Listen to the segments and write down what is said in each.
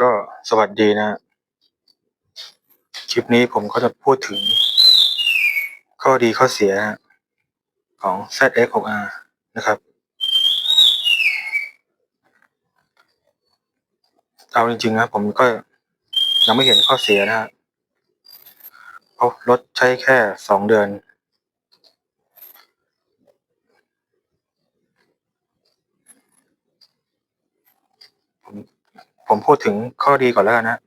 ก็สวัสดีนะ คลิปนี้ผมก็จะพูดถึง ข้อดีข้อเสียของ ZX6R นะครับ เอาจริงๆนะผมก็ยังไม่เห็นข้อเสียนะฮะเพราะรถใช้แค่สองเดือน ผม ผมพูดถึงข้อดีก่อนแล้วกันนะ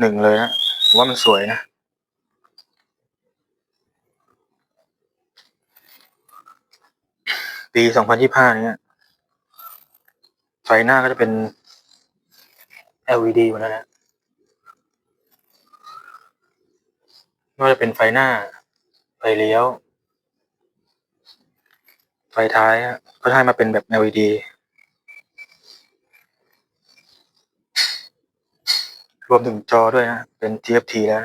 หนึ่งเลยนะว่ามันสวยนะ ปีสองพันยี่ห้าเนี่ยไฟหน้าก็จะเป็น LED หมดแล้วนะไม่ว่าจะเป็นไฟหน้า ไฟเลี้ยว ไฟท้ายก็ให้มาเป็นแบบ LED ร วมถึงจอด้วยนะ เป็น TFT แล้ว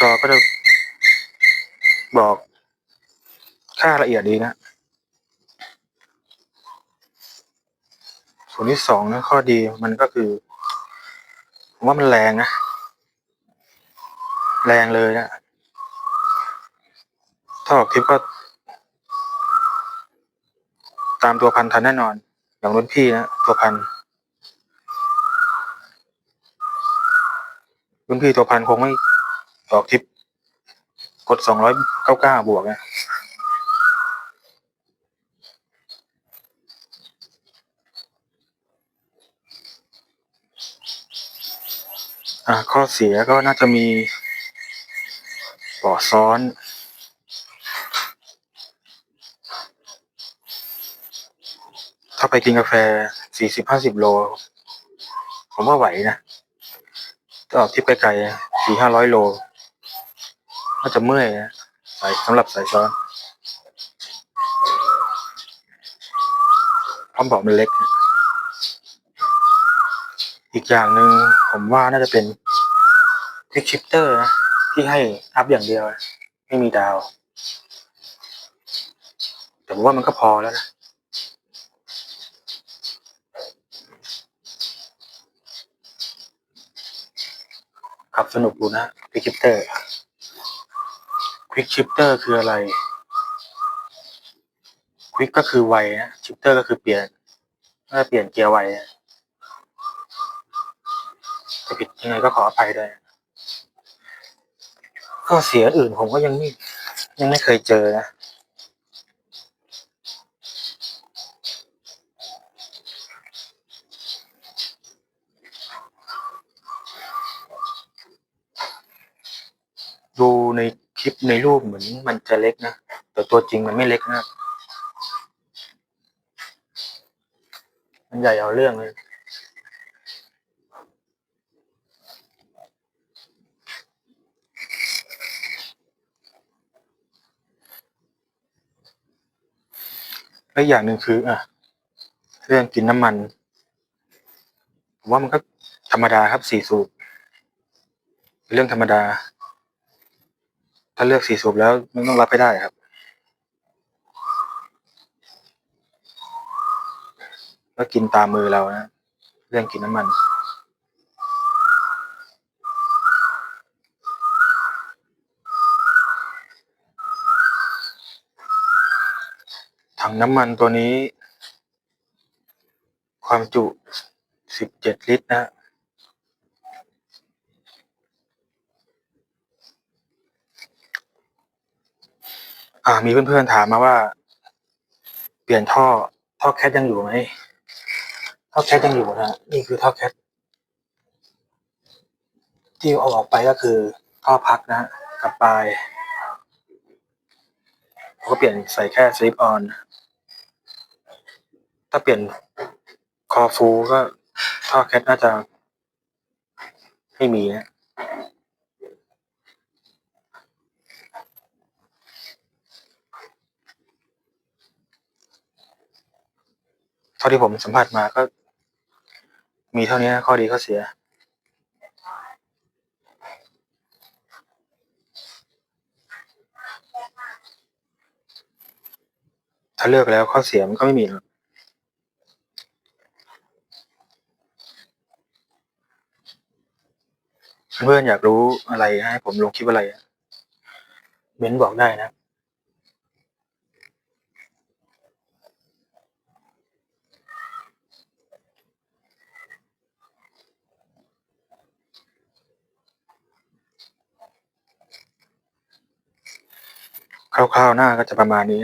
จอก็จะบอกค่าละเอียดดีนะ ส่วนที่สองนะข้อดีมันก็คือผมว่ามันแรงนะ แรงเลยนะ ถ้าออกทิปก็ ตามตัวพันทันแน่นอน อย่างรุ่นพี่นะตัวพันรุ่นพี่ตัวพันคงไม่ออกทริปกดสองร้อยเก้าเก้าบวกนะข้อเสียก็น่าจะมีเบาะซ้อน ถ้าไปกินกาแฟสี่สิบห้าสิบโล ผมว่าไหวนะถ้าออกทริปไกลๆสี่ห้าร้อยโลน่าจะเมื่อยนะสายสำหรับสายซ้อนพราะเบาะมันเล็ก อีกอย่างหนึ่งผมว่าน่าจะเป็นคลิกชิปเตอร์นะที่ให้อัพอย่างเดียว ไม่มีดาว แต่ผมว่ามันก็พอแล้วนะ ขับสนุกดูนะควิกชิปเตอร์ควิกชิปเตอร์คืออะไรควิกก็คือไวนะชิปเตอร์ก็คือเปลี่ยนถ้าเปลี่ยนเกียร์ไวจะผิดยังไงก็ขออภัยด้วยข้อเสียอื่นผมก็ยังไม่ยังไม่เคยเจอนะ ดูในคลิปในรูปเหมือนมันจะเล็กนะ แต่ตัวจริงมันไม่เล็กนะ มันใหญ่เอาเรื่องเลยและอย่างหนึ่งคืออะเรื่องกินน้ำมันผมว่ามันก็ธรรมดาครับสี่สูบเป็นเรื่องธรรมดา ถ้าเลือกสี่สูบแล้วมันต้องรับให้ได้ครับ แล้วกินตามมือเรานะ เรื่องกินน้ำมันถังน้ำมันตัวนี้ ความจุ 17 ลิตรนะ อ่า มีเพื่อนๆถามมาว่า เปลี่ยนท่อ ท่อแคทยังอยู่ไหมท่อแคทยังอยู่นะนี่คือท่อแคทที่เอาออกไปก็คือท่อพักนะกับปลายเขาก็เปลี่ยนใส่แค่สลิปออน ถ้าเปลี่ยนคอฟูก็ท่อแคทน่าจะไม่มีนะ เท่าที่ผมสัมผัสมาก็ มีเท่านี้ข้อดีข้อเสีย ถ้าเลือกแล้วข้อเสียมันก็ไม่มีหรอกเพื่อนอยากรู้อะไรให้ผมลงคลิปอะไรเม้นบอกได้นะ คร่าวๆหน้าก็จะประมาณนี้